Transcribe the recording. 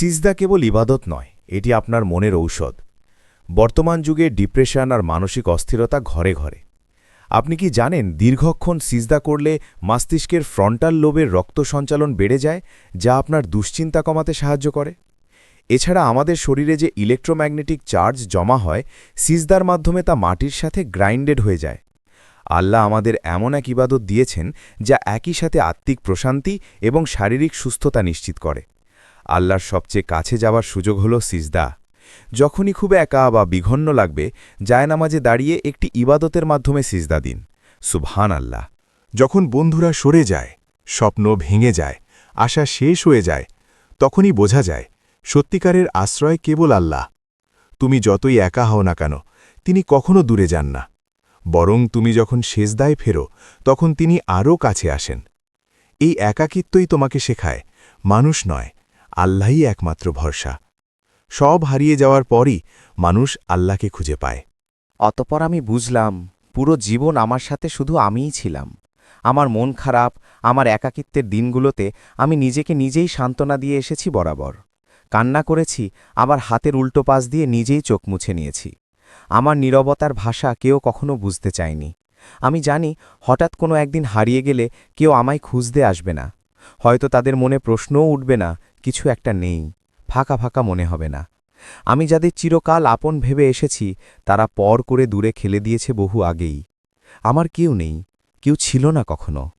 সিজদা কেবল ইবাদত নয়, এটি আপনার মনের ঔষধ। বর্তমান যুগে ডিপ্রেশন আর মানসিক অস্থিরতা ঘরে ঘরে। আপনি কি জানেন দীর্ঘক্ষণ সিজদা করলে মস্তিষ্কের ফ্রন্টাল লোবের রক্ত সঞ্চালন বেড়ে যায়, যা আপনার দুশ্চিন্তা কমাতে সাহায্য করে? এছাড়া আমাদের শরীরে যে ইলেকট্রোম্যাগনেটিক চার্জ জমা হয়, সিজদার মাধ্যমে তা মাটির সাথে গ্রাইন্ডেড হয়ে যায়। আল্লাহ আমাদের এমন এক ইবাদত দিয়েছেন, যা একই সাথে আত্মিক প্রশান্তি এবং শারীরিক সুস্থতা নিশ্চিত করে। আল্লাহর সবচেয়ে কাছে যাওয়ার সুযোগ হল সিজদা। যখনই খুব একা বা বিঘন্ন লাগবে, জায়নামাজে দাঁড়িয়ে একটি ইবাদতের মাধ্যমে সিজদা দিন। সুবহান আল্লাহ যখন বন্ধুরা সরে যায়, স্বপ্ন ভেঙে যায়, আশা শেষ হয়ে যায়, তখনই বোঝা যায়, সত্যিকারের আশ্রয় কেবল আল্লাহ। তুমি যতই একা হও না কেন, তিনি কখনো দূরে যান না। বরং তুমি যখন শেষদায় ফেরো, তখন তিনি আরও কাছে আসেন। এই একাকিত্বই তোমাকে শেখায়, মানুষ নয় আল্লাহই একমাত্র ভরসা। সব হারিয়ে যাওয়ার পরই মানুষ আল্লাহকে খুঁজে পায়। অতপর আমি বুঝলাম, পুরো জীবন আমার সাথে শুধু আমিই ছিলাম। আমার মন খারাপ, আমার একাকিত্বের দিনগুলোতে আমি নিজেকে নিজেই সান্ত্বনা দিয়ে এসেছি বরাবর। কান্না করেছি, আবার হাতের উল্টো পাশ দিয়ে নিজেই চোখ মুছে নিয়েছি। আমার নীরবতার ভাষা কেউ কখনো বুঝতে চায়নি। আমি জানি, হঠাৎ কোনো একদিন হারিয়ে গেলে কেউ আমায় খুঁজতে আসবে না। হয়তো তাদের মনে প্রশ্নও উঠবে না কিছু একটা নেই, ফাঁকা ফাঁকা মনে হবে না। আমি যাদের চিরকাল আপন ভেবে এসেছি, তারা পর করে দূরে খেলে দিয়েছে বহু আগেই। আমার কেউ নেই, কেউ ছিল না কখনো।